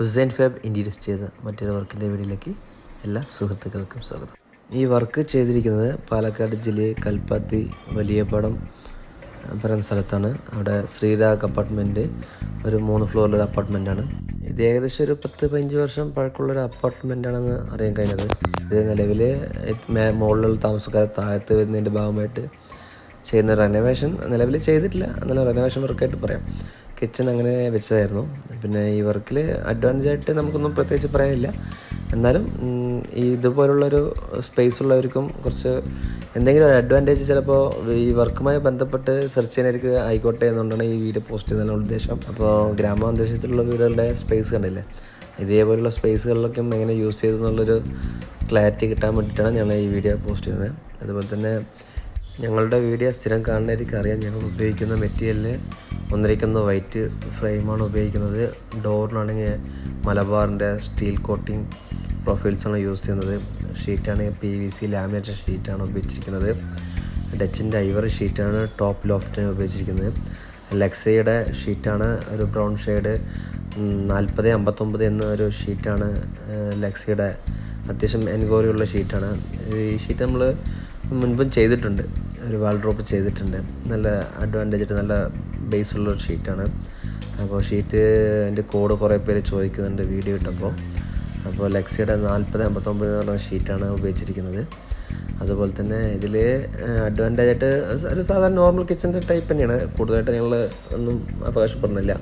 Hussain fab ഇന്റീരിയസ് ചെയ്ത മറ്റൊരു വർക്കിന്റെ വീഡിയോയിലേക്ക് എല്ലാ സുഹൃത്തുക്കൾക്കും സ്വാഗതം. ഈ വർക്ക് ചെയ്തിരിക്കുന്നത് പാലക്കാട് ജില്ലയിൽ കൽപ്പാത്തി വലിയപടം പറയുന്ന സ്ഥലത്താണ്. അവിടെ ശ്രീരാഗ് അപ്പാർട്ട്മെന്റ് ഒരു മൂന്ന് ഫ്ലോറിലൊരു അപ്പാർട്ട്മെന്റാണ്. ഇത് ഏകദേശം ഒരു പത്ത് പതിനഞ്ച് വർഷം പഴക്കമുള്ളൊരു അപ്പാർട്ട്മെന്റാണെന്ന് അറിയാൻ കഴിഞ്ഞത്. ഇത് നിലവിൽ മുകളിലുള്ള താമസക്കാരെ താഴത്ത് വരുന്നതിന്റെ ഭാഗമായിട്ട് ചെയ്യുന്ന റെനോവേഷൻ നിലവിൽ ചെയ്തിട്ടില്ല. എന്നാലും റെനോവേഷൻ വർക്കായിട്ട് പറയാം. കിച്ചൺ അങ്ങനെ വെച്ചതായിരുന്നു. പിന്നെ ഈ വർക്കിൽ അഡ്വാൻസ് ആയിട്ട് നമുക്കൊന്നും പ്രത്യേകിച്ച് പറയാനില്ല. എന്നാലും ഈ ഇതുപോലുള്ളൊരു സ്പേസ് ഉള്ളവർക്കും കുറച്ച് എന്തെങ്കിലും ഒരു അഡ്വാന്റേജ് ചിലപ്പോൾ ഈ വർക്കുമായി ബന്ധപ്പെട്ട് സെർച്ച് ചെയ്യുന്നവർക്ക് ആയിക്കോട്ടെ എന്നുകൊണ്ടാണ് ഈ വീഡിയോ പോസ്റ്റ് ചെയ്യുന്നതിനുള്ള ഉദ്ദേശം. അപ്പോൾ ഗ്രാമാന്തരീക്ഷത്തിലുള്ള വീടുകളുടെ സ്പേസ് കണ്ടില്ലേ? ഇതേപോലുള്ള സ്പേസുകളിലൊക്കെ എങ്ങനെ യൂസ് ചെയ്തു എന്നുള്ളൊരു ക്ലാരിറ്റി കിട്ടാൻ വേണ്ടിയിട്ടാണ് ഞങ്ങൾ ഈ വീഡിയോ പോസ്റ്റ് ചെയ്യുന്നത്. അതുപോലെ തന്നെ ഞങ്ങളുടെ വീഡിയോ സ്ഥിരം കാണുന്നവർക്ക് അറിയാം ഞങ്ങൾ ഉപയോഗിക്കുന്ന മെറ്റീരിയലിൽ ഒന്നിരിക്കുന്ന വൈറ്റ് ഫ്രെയിമാണ് ഉപയോഗിക്കുന്നത്. ഡോറിനാണെങ്കിൽ മലബാറിന്റെ സ്റ്റീൽ കോട്ടിംഗ് പ്രൊഫൈൽസാണ് യൂസ് ചെയ്യുന്നത്. ഷീറ്റാണെങ്കിൽ പി വി സി ലാമിനേറ്റഡ് ഷീറ്റാണ് ഉപയോഗിച്ചിരിക്കുന്നത്. ഡച്ചിന്റെ ഐവറി ഷീറ്റാണ് ടോപ്പ് ലോഫ്റ്റിന് ഉപയോഗിച്ചിരിക്കുന്നത്. ലെക്സയുടെ ഷീറ്റാണ് ഒരു ബ്രൗൺ ഷെയ്ഡ് നാൽപ്പത് അമ്പത്തൊമ്പത് എന്ന ഒരു ഷീറ്റാണ് ലെക്സയുടെ അത്യാവശ്യം എൻക്വയറിയുള്ള ഷീറ്റാണ് ഈ ഷീറ്റ് നമ്മൾ മുൻപും ചെയ്തിട്ടുണ്ട്. ഒരു വാൾ ഡ്രോപ്പ് ചെയ്തിട്ടുണ്ട്. നല്ല അഡ്വാന്റേജ് ആയിട്ട് നല്ല ബേസ് ഉള്ള ഒരു ഷീറ്റാണ് അപ്പോൾ ഷീറ്റ് എന്റെ കോഡ് കുറേ പേര് ചോദിക്കുന്നുണ്ട് വീഡിയോ ഇട്ടപ്പോൾ അപ്പോൾ ലെക്സിയുടെ നാൽപ്പത് അമ്പത്തൊമ്പത് എന്ന് പറഞ്ഞ ഷീറ്റാണ് ഉപയോഗിച്ചിരിക്കുന്നത്. അതുപോലെ തന്നെ ഇതിൽ അഡ്വാന്റേജ് ആയിട്ട് ഒരു സാധാരണ നോർമൽ കിച്ചന്റെ ടൈപ്പ് തന്നെയാണ്. കൂടുതലായിട്ട് ഞങ്ങൾ ഒന്നും അവകാശപ്പെടുന്നില്ല.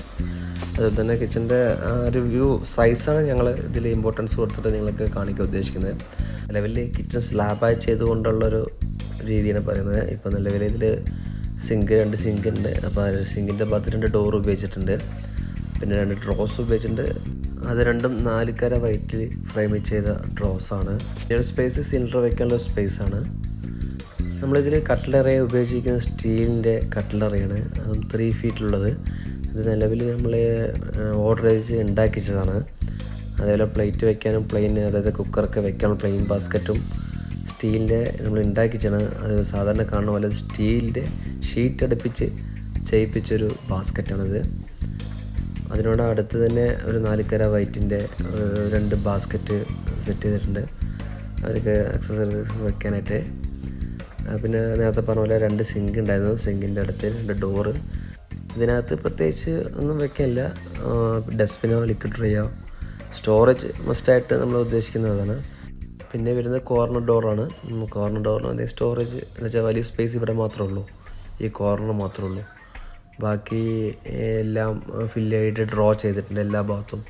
അതുപോലെ തന്നെ കിച്ചന്റെ ഒരു വ്യൂ സൈസാണ് ഞങ്ങൾ ഇതിൽ ഇമ്പോർട്ടൻസ് കൊടുത്തിട്ട് നിങ്ങൾക്ക് കാണിക്കാൻ ഉദ്ദേശിക്കുന്നത്. നിലവിൽ കിച്ചൺ സ്ലാബായി ചെയ്തുകൊണ്ടുള്ളൊരു രീതിയാണ് പറയുന്നത്. ഇപ്പോൾ നിലവിൽ ഇതിൽ സിങ്ക് രണ്ട് സിങ്ക് ഉണ്ട്. അപ്പോൾ ആ സിങ്കിന്റെ ഭാഗത്ത് രണ്ട് ഡോർ ഉപയോഗിച്ചിട്ടുണ്ട്. പിന്നെ രണ്ട് ഡ്രോസ് ഉപയോഗിച്ചിട്ടുണ്ട്. അത് രണ്ടും നാലുകര വൈറ്റിൽ ഫ്രെയിം ചെയ്ത ഡ്രോസാണ് ഒരു സ്പേസ് സിലിണ്ടർ വയ്ക്കാനുള്ള ആണ്. നമ്മളിതിൽ കട്ട്ലറി ഉപയോഗിച്ചിരിക്കുന്നത് സ്റ്റീലിന്റെ കട്ട്ലറിയാണ് അതും ത്രീ ഫീറ്റിലുള്ളത് ഇത് നിലവിൽ നമ്മൾ ഓർഡർ ചെയ്ത് ഉണ്ടാക്കിച്ചതാണ്. അതേപോലെ പ്ലേറ്റ് വെക്കാനും പ്ലെയിൻ അതായത് കുക്കറൊക്കെ വെക്കാനുള്ള പ്ലെയിൻ ബാസ്ക്കറ്റും സ്റ്റീലിന്റെ നമ്മൾ ഉണ്ടാക്കിച്ചാണ് അത് സാധാരണ കാണുന്ന പോലെ സ്റ്റീലിന്റെ ഷീറ്റ് അടുപ്പിച്ച് ചെയ്യിപ്പിച്ചൊരു ബാസ്ക്കറ്റാണിത്. അതിനോട് അടുത്ത് തന്നെ ഒരു നാലുകര വൈറ്റിന്റെ രണ്ട് ബാസ്ക്കറ്റ് സെറ്റ് ചെയ്തിട്ടുണ്ട്. അവർക്ക് അക്സസറീസ് വെക്കാനായിട്ട്. പിന്നെ നേരത്തെ പറഞ്ഞ പോലെ രണ്ട് സിങ്ക് ഉണ്ടായിരുന്നു. സിങ്കിന്റെ അടുത്ത് രണ്ട് ഡോറ് ഇതിനകത്ത് പ്രത്യേകിച്ച് ഒന്നും വെക്കാനില്ല ഡസ്റ്റ്ബിനോ ലിക്വിഡ് ട്രേയോ സ്റ്റോറേജ് മസ്റ്റായിട്ട് നമ്മൾ ഉദ്ദേശിക്കുന്നതാണ് പിന്നെ വരുന്നത് കോർണർ ഡോറാണ് കോർണർ ഡോറിന് അതേ സ്റ്റോറേജ് എന്ന് വെച്ചാൽ വലിയ സ്പേസ് ഇവിടെ മാത്രമേ ഉള്ളൂ. ഈ കോർണർ മാത്രമേ ഉള്ളൂ. ബാക്കി എല്ലാം ഫില്ല് ചെയ്തിട്ട് ഡ്രോ ചെയ്തിട്ടുണ്ട് എല്ലാ ഭാഗത്തും.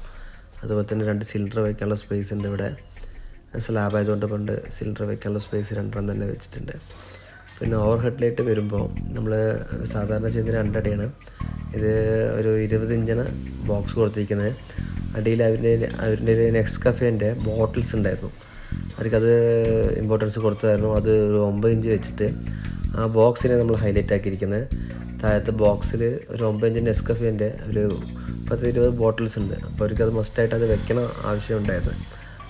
അതുപോലെ തന്നെ രണ്ട് സിലിണ്ടർ വയ്ക്കാനുള്ള സ്പേസ് ഉണ്ട് ഇവിടെ. സ്ലാബ് ആയതുകൊണ്ട് പണ്ട് സിലിണ്ടർ വയ്ക്കാനുള്ള സ്പേസ് രണ്ടെണ്ണം തന്നെ വെച്ചിട്ടുണ്ട്. പിന്നെ ഓവർ ഹെഡ് ലൈറ്റ് വരുമ്പോൾ നമ്മൾ സാധാരണ ചെയ്യുന്ന രണ്ടടിയാണ്. ഇത് ഒരു ഇരുപത് ഇഞ്ചാണ് ബോക്സ് കൊടുത്തിരിക്കുന്നത്. അടിയിൽ അവരുടെ അവരുടെ നെക്സ്റ്റ് കഫേന്റെ ബോട്ടിൽസ് ഉണ്ടായിരുന്നു. അവർക്കത് ഇമ്പോർട്ടൻസ് കൊടുത്തതായിരുന്നു. അത് ഒരു ഒമ്പത് ഇഞ്ച് വെച്ചിട്ട് ആ ബോക്സിനെ നമ്മൾ ഹൈലൈറ്റ് ആക്കിയിരിക്കുന്നത്. താഴത്തെ ബോക്സിൽ ഒരു ഒമ്പത് ഇഞ്ച് നെസ്കഫേന്റെ ഒരു പത്ത് ഇരുപത് ബോട്ടിൽസ് ഉണ്ട് അപ്പോൾ അവർക്കത് മസ്റ്റായിട്ട് അത് വെക്കണം ആവശ്യമുണ്ടായിരുന്നു.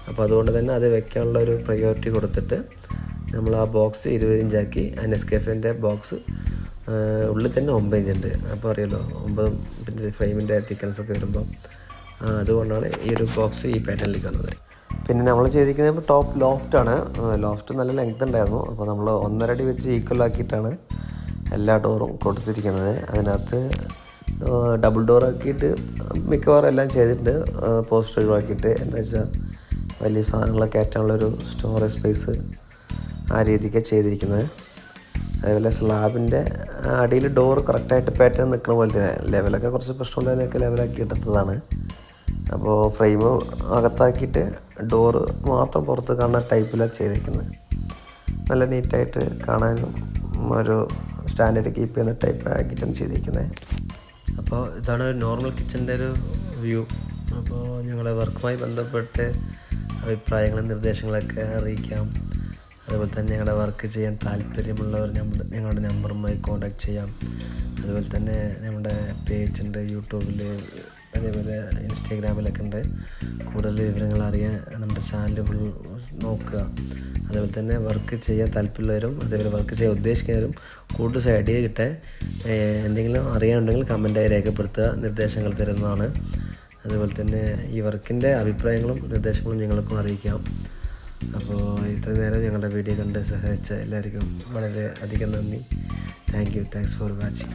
അപ്പോൾ അതുകൊണ്ട് തന്നെ അത് വെക്കാനുള്ള ഒരു പ്രയോറിറ്റി കൊടുത്തിട്ട് നമ്മൾ ആ ബോക്സ് ഇരുപത് ഇഞ്ചാക്കി ആ നെസ്കേഫിന്റെ ബോക്സ് ഉള്ളിൽ തന്നെ ഒമ്പത് ഇഞ്ച് ഉണ്ട്. അപ്പോൾ അറിയാലോ ഒമ്പതും പിന്നെ ഫ്രെയിമിന്റെ തിക്കൻസ് ഒക്കെ വരുമ്പോൾ അതുകൊണ്ടാണ് ഈ ഒരു ബോക്സ് ഈ പാറ്റേണിലേക്ക് വന്നത്. പിന്നെ നമ്മൾ ചെയ്തിരിക്കുന്നത് ടോപ്പ് ലോഫ്റ്റാണ് ലോഫ്റ്റ് നല്ല ലെങ്ത് ഉണ്ടായിരുന്നു. അപ്പോൾ നമ്മൾ ഒന്നര അടി വെച്ച് ഈക്വൽ ആക്കിയിട്ടാണ് എല്ലാ ഡോറും കൊടുത്തിരിക്കുന്നത്. അതിനകത്ത് ഡബിൾ ഡോർ ആക്കിയിട്ട് മിക്കവാറും എല്ലാം ചെയ്തിട്ടുണ്ട്. പോസ്റ്റ് ഒഴിവാക്കിയിട്ട്. എന്താ വെച്ചാൽ വലിയ സാധനങ്ങളൊക്കെ കയറ്റാനുള്ളൊരു സ്റ്റോറേജ് സ്പേസ് ആ രീതിക്കാണ് ചെയ്തിരിക്കുന്നത്. അതേപോലെ സ്ലാബിന്റെ അടിയിൽ ഡോർ കറക്റ്റായിട്ട് പാറ്റേൺ നിൽക്കുന്ന പോലെ തന്നെ. ലെവലൊക്കെ കുറച്ച് പ്രശ്നമുള്ളതിനൊക്കെ ലെവലാക്കി എടുത്തതാണ്. അപ്പോൾ ഫ്രെയിം അകത്താക്കിയിട്ട് ഡോറ് മാത്രം പുറത്ത് കാണുന്ന ടൈപ്പിലാണ് ചെയ്തിരിക്കുന്നത് നല്ല നീറ്റായിട്ട് കാണാനും ഒരു സ്റ്റാൻഡേർഡ് കീപ്പ് ചെയ്യുന്ന ടൈപ്പ് ആക്കിയിട്ടാണ് ചെയ്തിരിക്കുന്നത് അപ്പോൾ ഇതാണ് നോർമൽ കിച്ചന്റെ ഒരു വ്യൂ അപ്പോൾ ഞങ്ങളുടെ വർക്കുമായി ബന്ധപ്പെട്ട് അഭിപ്രായങ്ങളും നിർദ്ദേശങ്ങളൊക്കെ അറിയിക്കാം. അതുപോലെ തന്നെ ഞങ്ങളുടെ വർക്ക് ചെയ്യാൻ താല്പര്യമുള്ളവർ നമ്മൾ ഞങ്ങളുടെ നമ്പറുമായി കോൺടാക്ട് ചെയ്യാം. അതുപോലെ തന്നെ നമ്മുടെ പേജ് ഉണ്ട് യൂട്യൂബിൽ അതേപോലെ ഇൻസ്റ്റാഗ്രാമിലൊക്കെ ഉണ്ട്. കൂടുതൽ വിവരങ്ങൾ അറിയാൻ നമ്മുടെ ചാനൽ ഫുൾ നോക്കുക. അതേപോലെ തന്നെ വർക്ക് ചെയ്യാൻ താല്പര്യമുള്ളവരും അതേപോലെ വർക്ക് ചെയ്യാൻ ഉദ്ദേശിക്കുന്നവരും കൂടുതൽ ഐഡിയ കിട്ടാൻ എന്തെങ്കിലും അറിയാനുണ്ടെങ്കിൽ കമന്റായി രേഖപ്പെടുത്തുക നിർദ്ദേശങ്ങൾ തരുന്നതാണ്. അതുപോലെ തന്നെ ഈ വർക്കിന്റെ അഭിപ്രായങ്ങളും നിർദ്ദേശങ്ങളും ഞങ്ങൾക്കും അറിയിക്കാം. അപ്പോൾ ഇത്ര നേരം ഞങ്ങളുടെ വീഡിയോ കണ്ട് സഹായിച്ച എല്ലാവർക്കും വളരെ അധികം നന്ദി. Thank you thanks for watching